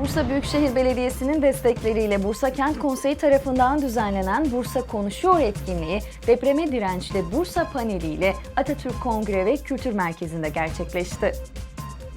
Bursa Büyükşehir Belediyesi'nin destekleriyle Bursa Kent Konseyi tarafından düzenlenen Bursa Konuşuyor etkinliği depreme dirençli Bursa paneliyle Atatürk Kongre ve Kültür Merkezi'nde gerçekleşti.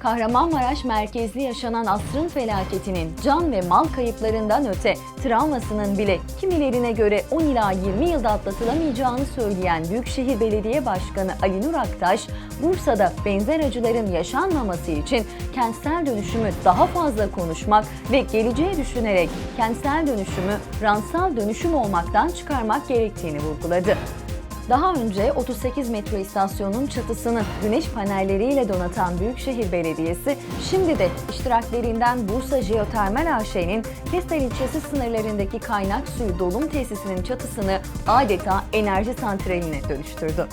Kahramanmaraş merkezli yaşanan asrın felaketinin can ve mal kayıplarından öte travmasının bile kimilerine göre 10 ila 20 yılda atlatılamayacağını söyleyen Büyükşehir Belediye Başkanı Ali Nur Aktaş, Bursa'da benzer acıların yaşanmaması için kentsel dönüşümü daha fazla konuşmak ve geleceği düşünerek kentsel dönüşümü ransal dönüşüm olmaktan çıkarmak gerektiğini vurguladı. Daha önce 38 metro istasyonun çatısını güneş panelleriyle donatan Büyükşehir Belediyesi, şimdi de iştiraklerinden Bursa Jeotermal AŞ'nin Kestel ilçesi sınırlarındaki kaynak suyu dolum tesisinin çatısını adeta enerji santraline dönüştürdü.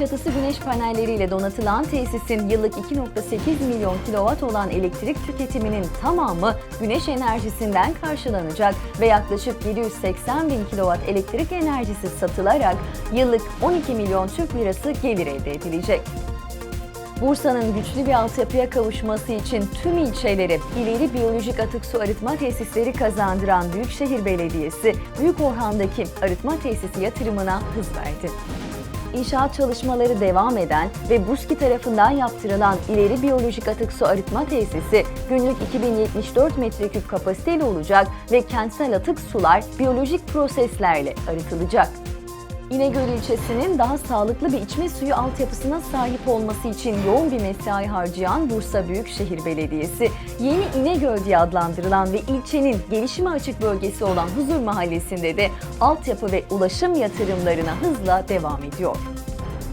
Çatısı güneş panelleriyle donatılan tesisin yıllık 2.8 milyon kilowatt olan elektrik tüketiminin tamamı güneş enerjisinden karşılanacak ve yaklaşık 780 bin kilowatt elektrik enerjisi satılarak yıllık 12 milyon Türk lirası gelir elde edilecek. Bursa'nın güçlü bir altyapıya kavuşması için tüm ilçelere ileri biyolojik atık su arıtma tesisleri kazandıran Büyükşehir Belediyesi, Büyükorhan'daki arıtma tesisi yatırımına hız verdi. İnşaat çalışmaları devam eden ve Buski tarafından yaptırılan ileri biyolojik atık su arıtma tesisi günlük 2074 metreküp kapasiteli olacak ve kentsel atık sular biyolojik proseslerle arıtılacak. İnegöl ilçesinin daha sağlıklı bir içme suyu altyapısına sahip olması için yoğun bir mesai harcayan Bursa Büyükşehir Belediyesi, Yeni İnegöl diye adlandırılan ve ilçenin gelişime açık bölgesi olan Huzur Mahallesi'nde de altyapı ve ulaşım yatırımlarına hızla devam ediyor.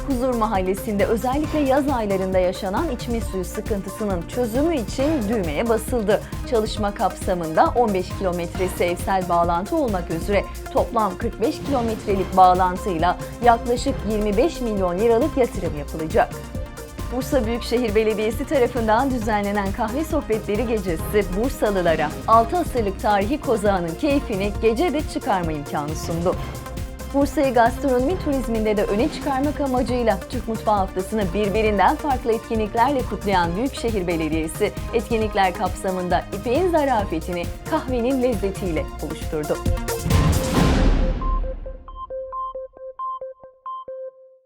Huzur Mahallesi'nde özellikle yaz aylarında yaşanan içme suyu sıkıntısının çözümü için düğmeye basıldı. Çalışma kapsamında 15 kilometresi evsel bağlantı olmak üzere toplam 45 kilometrelik bağlantıyla yaklaşık 25 milyon liralık yatırım yapılacak. Bursa Büyükşehir Belediyesi tarafından düzenlenen kahve sohbetleri gecesi Bursalılara 6 asırlık tarihi kozağının keyfini gecede çıkarma imkanı sundu. Bursa'yı gastronomi turizminde de öne çıkarmak amacıyla Türk Mutfağı Haftası'nı birbirinden farklı etkinliklerle kutlayan Büyükşehir Belediyesi, etkinlikler kapsamında İpek'in zarafetini kahvenin lezzetiyle buluşturdu.